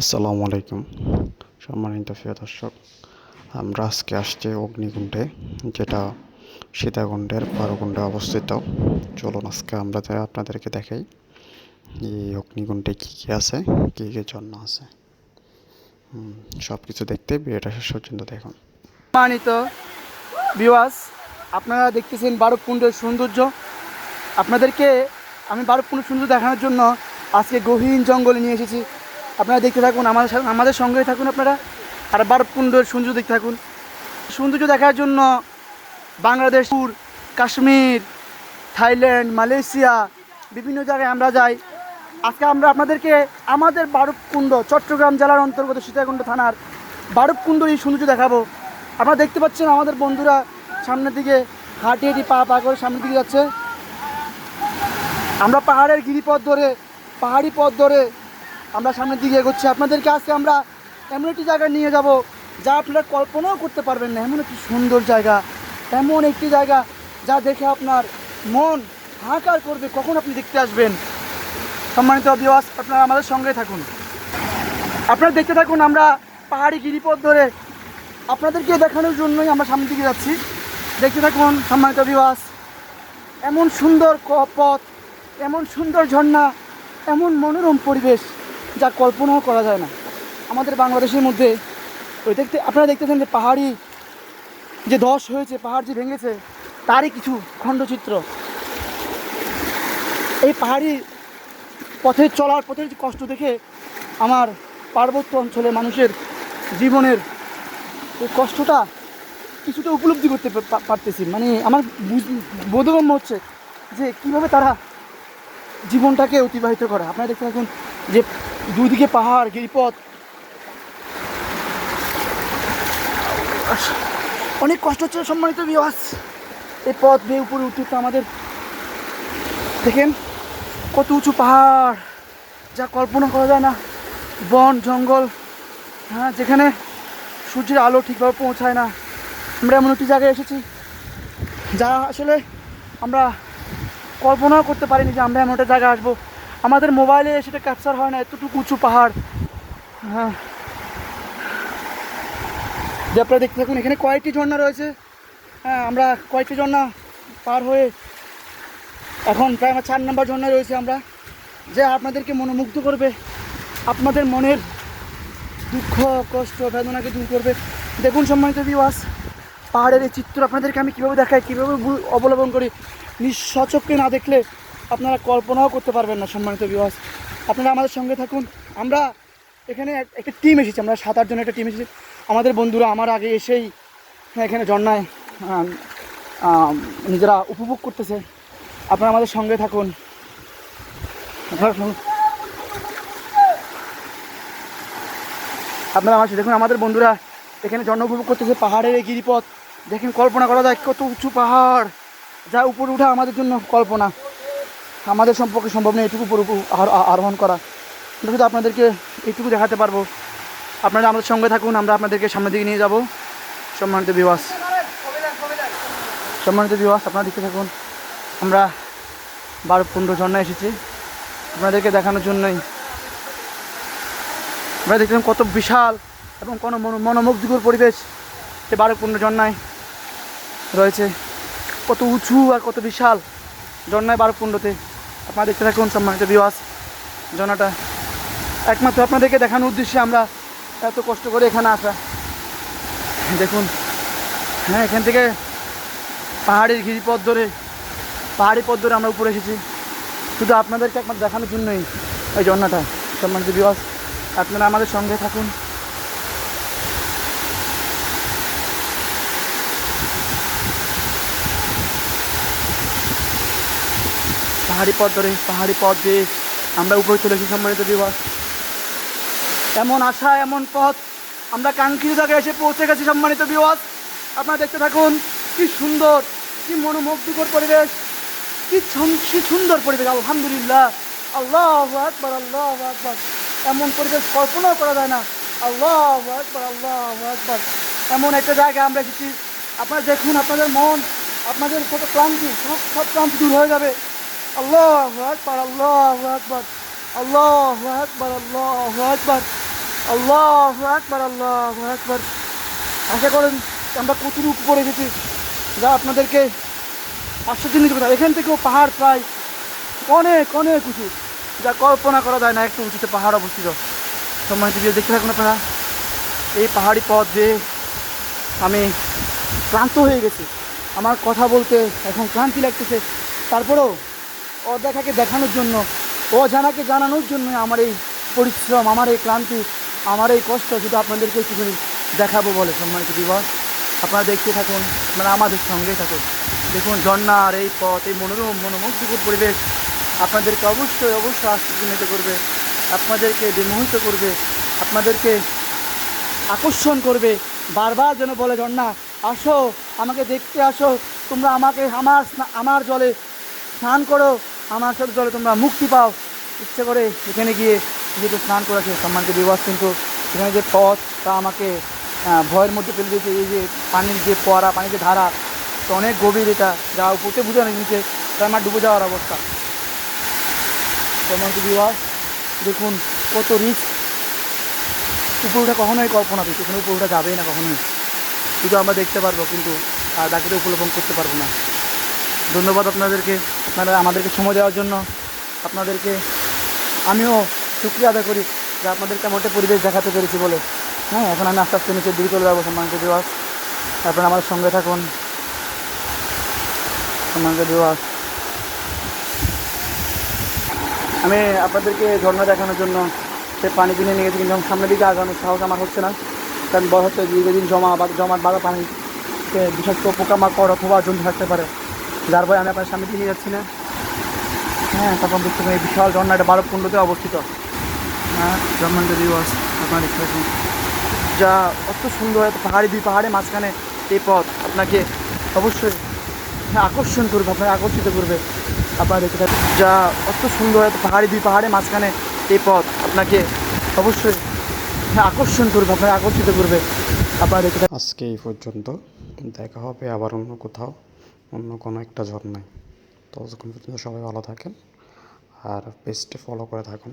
আসসালামু আলাইকুম। সম্মানিত প্রিয় দর্শক, আমরা আজকে আসছি অগ্নিকুণ্ডে, যেটা সীতাকুণ্ডের বারোকুণ্ডে অবস্থিত। চলুন আজকে আমরা আপনাদেরকে দেখাই, এই অগ্নিকুণ্ডে কী কী আছে, কী কী জন্য আছে। সব কিছু দেখতে ভিডিওটা শেষ পর্যন্ত দেখুন। সম্মানিত বিওয়াস আপনারা দেখতেছেন বারবকুণ্ডের সৌন্দর্য। আপনাদেরকে আমি বারবকুণ্ডের সৌন্দর্য দেখানোর জন্য আজকে গহীন জঙ্গলে নিয়ে এসেছি। আপনারা দেখতে থাকুন, আমাদের আমাদের সঙ্গেই থাকুন আপনারা। আর বারবকুণ্ডের সৌন্দর্য দেখতে থাকুন। সৌন্দর্য দেখার জন্য বাংলাদেশ, কাশ্মীর, থাইল্যান্ড, মালয়েশিয়া, বিভিন্ন জায়গায় আমরা যাই। আজকে আমরা আপনাদেরকে আমাদের বারবকুণ্ড, চট্টগ্রাম জেলার অন্তর্গত সীতাকুণ্ড থানার বারবকুণ্ড এই সৌন্দর্য দেখাবো। আপনারা দেখতে পাচ্ছেন আমাদের বন্ধুরা সামনের দিকে হাঁটি হাঁটি পা পা করে সামনের দিকে যাচ্ছে। আমরা পাহাড়ের গিরিপথ ধরে, পাহাড়ি পথ ধরে আমরা সামনের দিকে এগোচ্ছি। আপনাদেরকে আজকে আমরা এমন একটি জায়গায় নিয়ে যাব যা আপনারা কল্পনাও করতে পারবেন না। এমন একটি সুন্দর জায়গা, এমন একটি জায়গা যা দেখে আপনার মন হাহাকার করবে। কখন আপনি দেখতে আসবেন? সম্মানিত অভিবাস আপনারা আমাদের সঙ্গে থাকুন। আপনারা দেখতে থাকুন, আমরা পাহাড়ি গিরিপথ ধরে আপনাদেরকে দেখানোর জন্যই আমরা সামনের দিকে যাচ্ছি। দেখতে থাকুন, সম্মানিত অভিবাস এমন সুন্দর পথ এমন সুন্দর ঝর্ণা, এমন মনোরম পরিবেশ। যা কল্পনাও করা যায় না। আমাদের বাংলাদেশের মধ্যে ওই দেখতে, আপনারা দেখতেছেন যে পাহাড়ি যে ধস হয়েছে, পাহাড় যে ভেঙেছে, তারই কিছু খণ্ডচিত্র। এই পাহাড়ি পথে চলার পথের যে কষ্ট দেখে আমার পার্বত্য অঞ্চলে মানুষের জীবনের এই কষ্টটা কিছুটা উপলব্ধি করতে পারতেছি। মানে আমার বোধগম্য হচ্ছে যে কীভাবে তারা জীবনটাকে অতিবাহিত করে। আপনারা দেখতে থাকুন যে দুদিকে পাহাড়, গিরিপথ। অনেক কষ্ট হচ্ছে সম্মানিত বিবাস এই পথ বেয়ে উপরে উঠতে উঠতে আমাদের দেখেন কত উঁচু পাহাড়, যা কল্পনা করা যায় না। বন, জঙ্গল হ্যাঁ যেখানে সূর্যের আলো ঠিকভাবে পৌঁছায় না। আমরা এমন একটি জায়গায় এসেছি যা আসলে আমরা কল্পনাও করতে পারিনি যে আমরা এমন একটা জায়গায় আসব। আমাদের মোবাইলে সেটা ক্যাপচার হয় না, এতটুকু উঁচু পাহাড়। হ্যাঁ। যে আপনারা দেখতে থাকুন, এখানে কয়েকটি ঝর্ণা রয়েছে। হ্যাঁ আমরা কয়েকটি ঝর্ণা পার হয়ে এখন প্রায় আমার চার নম্বর ঝর্ণায় রয়েছে আমরা। যে আপনাদেরকে মনোমুগ্ধ করবে, আপনাদের মনের দুঃখ, কষ্ট, বেদনাকে দূর করবে। দেখুন সম্মানিত বিবাস পাহাড়ের এই চিত্র আপনাদেরকে আমি কীভাবে দেখাই, কীভাবে অবলম্বন করি, নিঃসচক্ষে না দেখলে আপনারা কল্পনাও করতে পারবেন না সম্মানিত বিবাস আপনারা আমাদের সঙ্গে থাকুন। আমরা এখানে একটা টিম এসেছি আমরা সাত আটজন একটা টিম এসেছি। আমাদের বন্ধুরা আমার আগে এসেই এখানে আম, নিজেরা উপভোগ করতেছে। আপনারা আমাদের সঙ্গে থাকুন। আপনারা আমার দেখুন আমাদের বন্ধুরা এখানে জন্ম উপভোগ করতেছে পাহাড়ের এই গিরিপথ। দেখেন কল্পনা করা যায় কত উঁচু পাহাড়। যা উপরে উঠা আমাদের জন্য কল্পনা। আমাদের সম্পর্কে সম্ভব নেই, এটুকু উপ- আরোহণ করা। আমরা শুধু আপনাদেরকে এইটুকু দেখাতে পারব। আপনারা আমাদের সঙ্গে থাকুন, আমরা আপনাদেরকে সামনের দিকে নিয়ে যাব। সম্মানিত বিবাস সম্মানিত বিবাস আপনারা দেখতে থাকুন। আমরা বারো পনেরো ঝর্ণা এসেছি। আপনাদেরকে দেখানোর জন্যই। আমরা দেখলাম কত বিশাল এবং কোনো মনো- মনোমুগ্ধকর পরিবেশ এই বারোকুণ্ড ঝর্ণায় রয়েছে। কত উঁচু আর কত বিশাল ঝর্ণায় বারোকুণ্ডতে আপনারা দেখতে থাকুন সম্মানিত বিবাস ঝর্ণাটা একমাত্র আপনাদেরকে দেখানোর উদ্দেশ্যে আমরা এত কষ্ট করে এখানে আসা। দেখুন হ্যাঁ এখান থেকে পাহাড়ের গিরিপথ ধরে, পাহাড়ি পথ ধরে আমরা উপরে এসেছি। শুধু আপনাদেরকে একমাত্র দেখানোর জন্যই। এই ঝর্ণাটা সম্মানিত বিবাস আপনারা আমাদের সঙ্গে থাকুন। পাহাড়ি পথ ধরে, পাহাড়ি পথ দিয়ে আমরা উপরে চলে এসেছি সম্মানিত বিবাস এমন আশা, এমন পথ আমরা কাঙ্ক্ষিত জায়গায় এসে পৌঁছে গেছি সম্মানিত বিবাস আপনারা দেখতে থাকুন, কি সুন্দর, কি মনোমুগ্ধকর পরিবেশ, কি কি সুন্দর পরিবেশ, আলহামদুলিল্লাহ। আল্লাহ আকবর আল্লাহ আকবর। এমন পরিবেশ কল্পনাও করা যায় না। আল্লাহ আকবর আল্লাহ আকবর। এমন একটা জায়গায় আমরা এসেছি। আপনারা দেখুন, আপনাদের মন, আপনাদের কত ক্লান্তি, সব সব ক্লান্তি দূর হয়ে যাবে। আল্লাহ আকবর আল্লাহ আকবর আল্লাহ আকবর আল্লাহ আকবর আল্লাহ একবার আল্লাহ একবার আশা করেন আমরা কতটুকু উপরে গেছি যা আপনাদেরকে আশ্চর্য নিতে কথা এখান থেকেও পাহাড় প্রায় অনেক অনেক উঁচু, যা কল্পনা করা যায় না, একটু উঁচুতে পাহাড় অবস্থিত। সময় দিয়ে দেখতে থাকুন আপনারা, এই পাহাড়ি পথ যে আমি ক্লান্ত হয়ে গেছি, আমার কথা বলতে এখন ক্লান্তি লাগতেছে। তারপরেও অদেখাকে দেখানোর জন্য, অজানাকে জানানোর জন্য আমার এই পরিশ্রম, আমার এই ক্লান্তি, আমার এই কষ্ট শুধু আপনাদেরকে কিছু দেখাবো বলে সম্মানিত দিবস আপনারা দেখতে থাকুন মানে আমাদের সঙ্গেই থাকুন। দেখুন, ঝর্ণার এই পথ, এই মনোরম, মনোমুগ্ধকর পরিবেশ আপনাদেরকে অবশ্যই অবশ্যই আশ্চর্যজনিত করবে, আপনাদেরকে বিমোহিত করবে, আপনাদেরকে আকর্ষণ করবে। বারবার যেন বলে, ঝর্ণা, আসো, আমাকে দেখতে আসো, তোমরা আমাকে, আমার আমার জলে স্নান করো। আমার সাথে জলে তোমরা মুক্তি পাও। ইচ্ছে করে এখানে গিয়ে যেহেতু স্নান করেছে সম্মানকে দিবস কিন্তু এখানে যে পথ, তা আমাকে ভয়ের মধ্যে ফেলে দিয়েছে। এই যে পানির যে পড়া, পানির যে ধারা, তো অনেক গভীর এটা। যা উপরতে বুঝে না নিচে, তাই আমার ডুবে যাওয়ার অবস্থা। সম্মানকে দিবস দেখুন কত রিস্ক উপরে ওঠা কখনোই কল্পনা দিচ্ছে এখানে উপরে ওঠা যাবেই না কখনোই। শুধু আমরা দেখতে পারব, কিন্তু আর বাকিটা উপলব্ধ করতে পারব না। ধন্যবাদ আপনাদেরকে, আপনারা আমাদেরকে সময় দেওয়ার জন্য। আপনাদেরকে আমিও শুক্রিয়া আদায় করি যে আপনাদেরকে এমন একটা পরিবেশ দেখাতে পেরেছি বলে। হ্যাঁ এখন আমি আস্তে আস্তে নিচের দিকে চলে যাব সম্মানিত দিবস আপনারা আমাদের সঙ্গে থাকুন। সম্মানিত দিবস আমি আপনাদেরকে ঝর্ণা দেখানোর জন্য সে পানি কিনে নিয়ে গেছি, কিন্তু সামনের দিকে আগানোর সাহস আমার হচ্ছে না। কারণ বড় হচ্ছে দীর্ঘদিন জমা বা জমাট বাঁধা পানি বিষাক্ত পোকামাকড় অথবা জন্তু থাকতে পারে। যার ভয় আমি আপনার সামনে দিয়ে নিয়ে যাচ্ছি না। হ্যাঁ তখন দেখতে পাই বিশাল ঝর্ণা এটা বারো কুণ্ডতে অবস্থিত। হ্যাঁ ব্রহ্মাণ্ড দিবস আপনার দেখতে যা অত সুন্দর, এত পাহাড়ি দুই পাহাড়ে মাঝখানে এই পথ আপনাকে অবশ্যই আকর্ষণ করবে, আপনাকে আকর্ষিত করবে। আপনারা দেখতে যা অত সুন্দর, এত পাহাড়ি দুই পাহাড়ে মাঝখানে এই পথ আপনাকে অবশ্যই আকর্ষণ করবে, আপনাকে আকর্ষিত করবে। আপনারা দেখতে আজকে এই পর্যন্ত, দেখা হবে আবার অন্য কোথাও। অন্য কোনো একটা ঝর্ণায় পর্যন্ত সবাই ভালো থাকেন আর পেজটি ফলো করে থাকুন।